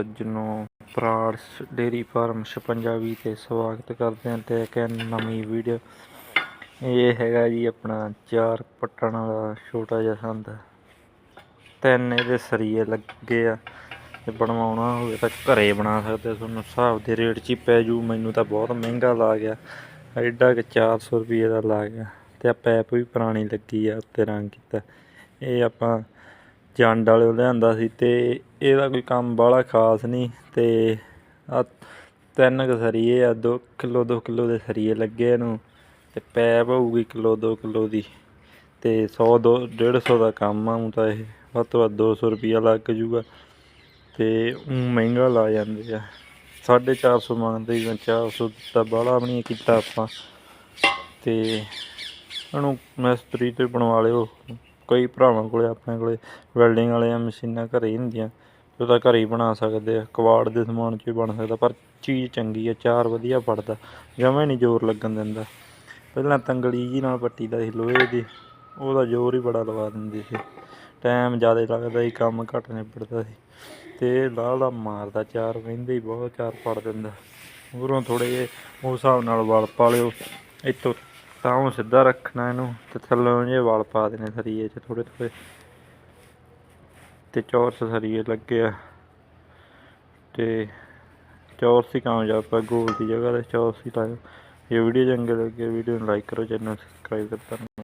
ਸੱਜਣੋ ਪ੍ਰਾੜਸ dairy farm 56 ਤੇ ਸਵਾਗਤ ਕਰਦੇ ਹਾਂ ਤੇ ਇੱਕ ਨਵੀਂ ਵੀਡੀਓ। ਇਹ ਹੈਗਾ ਜੀ ਆਪਣਾ ਚਾਰ ਪੱਟਣ ਵਾਲਾ ਛੋਟਾ ਜਿਹਾ ਸੰਦ। ਤਿੰਨ ਇਹਦੇ ਸਰੀਏ ਲੱਗੇ ਆ। ਤੇ ਬਣਵਾਉਣਾ ਹੋਵੇ ਤਾਂ ਘਰੇ ਬਣਾ ਸਕਦੇ ਤੁਹਾਨੂੰ ਹਿਸਾਬ ਦੇ ਰੇਟ 'ਚ ਹੀ ਪੈ ਜੂ। ਮੈਨੂੰ ਤਾਂ ਬਹੁਤ ਮਹਿੰਗਾ ਲਾ ਗਿਆ। ਐਡਾ ਕਿ 400 ਰੁਪਏ ਦਾ ਲਾ ਗਿਆ। ਤੇ ਆ ਪੈਪ ਵੀ ਪੁਰਾਣੀ ਲੱਗੀ ਆ, ਉੱਤੇ ਰੰਗ ਕੀਤਾ। ਇਹ ਆਪਾਂ ਜੰਡ ਵਾਲੇ ਲਿਆਂਦਾ ਸੀ ਤੇ ਇਹਦਾ ਕੋਈ ਕੰਮ ਬਾਹਲਾ ਖਾਸ ਨਹੀਂ ਤੇ ਆ ਤਿੰਨ ਕੁ ਸਰੀਏ ਆ 2 ਕਿਲੋ 2 ਕਿਲੋ ਦੇ ਸਰੀਏ ਲੱਗੇ ਇਹਨੂੰ ਤੇ ਪੈਪ ਹੋਊਗੀ ਕਿਲੋ 2 ਕਿਲੋ ਦੀ ਤੇ 100 ਦੋ 150 ਦਾ ਕੰਮ ਆ ਤਾਂ ਇਹ ਵੱਧ ਤੋਂ ਵੱਧ 200 ਰੁਪਿਆ ਲੱਗ ਜੂਗਾ ਤੇ ਊਂ ਮਹਿੰਗਾ ਲਾ ਜਾਂਦੇ ਆ। 450 ਮੰਗਦੇ ਜੀ 400 ਦਿੱਤਾ, ਬਾਹਲਾ ਵੀ ਨਹੀਂ ਕੀਤਾ ਆਪਾਂ ਤੇ ਇਹਨੂੰ ਮਿਸਤਰੀ ਤੇ ਬਣਵਾ ਲਿਓ। ਕਈ ਭਰਾਵਾਂ ਕੋਲੇ, ਆਪਣੇ ਕੋਲੇ ਵੈਲਡਿੰਗ ਵਾਲੀਆਂ ਮਸ਼ੀਨਾਂ ਘਰੇ ਹੀ ਹੁੰਦੀਆਂ। ਉਹ ਤਾਂ ਘਰੇ ਹੀ ਬਣਾ ਸਕਦੇ ਆ। ਕਵਾੜ ਦੇ ਸਮਾਨ 'ਚ ਹੀ ਬਣ ਸਕਦਾ, ਪਰ ਚੀਜ਼ ਚੰਗੀ ਆ, ਚਾਰ ਵਧੀਆ ਪੜਦਾ। ਜਮਾਂ ਨਹੀਂ ਜ਼ੋਰ ਲੱਗਣ ਦਿੰਦਾ। ਪਹਿਲਾਂ ਤੰਗਲੀ ਜੀ ਨਾਲ ਪੱਟੀ ਦਾ ਸੀ, ਲੋਹੇ ਦੀ। ਉਹਦਾ ਜ਼ੋਰ ਹੀ ਬੜਾ ਲਵਾ ਦਿੰਦੇ ਸੀ। ਟਾਈਮ ਜ਼ਿਆਦਾ ਲੱਗਦਾ ਸੀ, ਕੰਮ ਘੱਟ ਨਿਬੜਦਾ ਸੀ। ਤੇ ਇਹ ਲਾਹ ਮਾਰਦਾ, ਚਾਰ ਵਹਿੰਦੇ ਹੀ ਬਹੁਤ ਚਾਰ ਪੜ ਦਿੰਦਾ। ਉਰੋਂ ਥੋੜੇ ਜਿਹੇ ਉਸ ਹਿਸਾਬ ਨਾਲ ਵਲ ਪਾ ਲਿਓ। ਇੱਥੋਂ ਤਾਂ ਉਹ ਸਿੱਧਾ ਰੱਖਣਾ ਇਹਨੂੰ ਤੇ ਥੱਲੋਂ ਜੇ ਵਾਲ ਪਾ ਦੇਣੇ ਸਰੀਏ 'ਚ ਥੋੜੇ ਥੋੜੇ ਤੇ ਚੌਰਸ ਸਰੀਏ ਲੱਗੇ ਆ। ਤੇ ਚੌਰਸ ਹੀ ਕਾਮਯਾਬ ਆ ਗੋਲ ਦੀ ਜਗ੍ਹਾ ਤੇ ਚੌਰਸ ਹੀ ਲਾਇਓ। ਇਹ ਵੀਡੀਓ ਚੰਗੀ ਲੱਗੇ ਵੀਡੀਓ ਨੂੰ ਲਾਈਕ ਕਰੋ ਚੈਨਲ ਸਬਸਕ੍ਰਾਈਬ ਕਰੋ ਧੰਨਵਾਦ